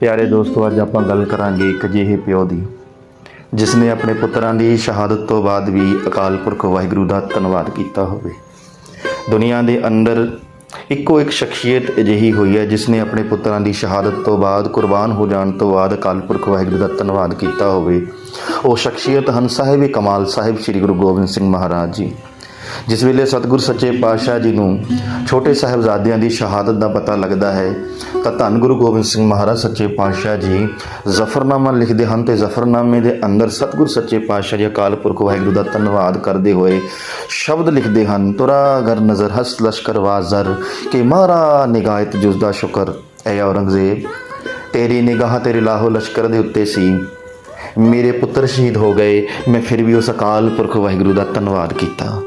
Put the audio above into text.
ਪਿਆਰੇ ਦੋਸਤੋ, ਅੱਜ ਆਪਾਂ ਗੱਲ ਕਰਾਂਗੇ ਇੱਕ ਜਿਹੇ ਪਿਓ ਦੀ ਜਿਸ ਨੇ ਆਪਣੇ ਪੁੱਤਰਾਂ ਦੀ ਸ਼ਹਾਦਤ ਤੋਂ ਬਾਅਦ ਵੀ ਅਕਾਲ ਪੁਰਖ ਵਾਹਿਗੁਰੂ ਦਾ ਧੰਨਵਾਦ ਕੀਤਾ ਹੋਵੇ। ਦੁਨੀਆ ਦੇ ਅੰਦਰ ਇੱਕੋ ਇੱਕ ਸ਼ਖਸੀਅਤ ਅਜਿਹੀ ਹੋਈ ਹੈ ਜਿਸ ਨੇ ਆਪਣੇ ਪੁੱਤਰਾਂ ਦੀ ਸ਼ਹਾਦਤ ਤੋਂ ਬਾਅਦ ਕੁਰਬਾਨ ਹੋ ਜਾਣ ਤੋਂ ਬਾਅਦ ਅਕਾਲ ਪੁਰਖ ਵਾਹਿਗੁਰੂ ਦਾ ਧੰਨਵਾਦ ਕੀਤਾ ਹੋਵੇ। ਉਹ ਸ਼ਖਸੀਅਤ ਹਨ ਸਾਹਿਬ ਕਮਾਲ ਸਾਹਿਬ, ਸ੍ਰੀ ਗੁਰੂ ਗੋਬਿੰਦ ਸਿੰਘ ਮਹਾਰਾਜ ਜੀ। ਜਿਸ ਵੇਲੇ ਸਤਿਗੁਰ ਸੱਚੇ ਪਾਤਸ਼ਾਹ ਜੀ ਨੂੰ ਛੋਟੇ ਸਾਹਿਬਜ਼ਾਦਿਆਂ ਦੀ ਸ਼ਹਾਦਤ ਦਾ ਪਤਾ ਲੱਗਦਾ ਹੈ, ਤਾਂ ਧੰਨ ਗੁਰੂ ਗੋਬਿੰਦ ਸਿੰਘ ਮਹਾਰਾਜ ਸੱਚੇ ਪਾਤਸ਼ਾਹ ਜੀ ਜ਼ਫਰਨਾਮਾ ਲਿਖਦੇ ਹਨ ਤੇ ਜ਼ਫਰਨਾਮੇ ਦੇ ਅੰਦਰ ਸਤਿਗੁਰ ਸੱਚੇ ਪਾਤਸ਼ਾਹ ਜੀ ਅਕਾਲ ਪੁਰਖ ਵਾਹਿਗੁਰੂ ਦਾ ਧੰਨਵਾਦ ਕਰਦੇ ਹੋਏ ਸ਼ਬਦ ਲਿਖਦੇ ਹਨ, ਤੁਰਾ ਗਰ ਨਜ਼ਰ ਹਸ ਲਸ਼ਕਰ ਵਾਜ਼ਰ ਕਿ ਮਾਰਾ ਨਿਗਾਹਤ ਜੁਜ਼ ਦਾ ਸ਼ੁਕਰ, ਐ ਔਰੰਗਜ਼ੇਬ, ਤੇਰੀ ਨਿਗਾਹ ਤੇਰੇ ਲਾਹੋ ਲਸ਼ਕਰ ਦੇ ਉੱਤੇ ਸੀ। ਮੇਰੇ ਪੁੱਤਰ ਸ਼ਹੀਦ ਹੋ ਗਏ, ਮੈਂ ਫਿਰ ਵੀ ਉਸ ਅਕਾਲ ਪੁਰਖ ਵਾਹਿਗੁਰੂ ਦਾ ਧੰਨਵਾਦ ਕੀਤਾ।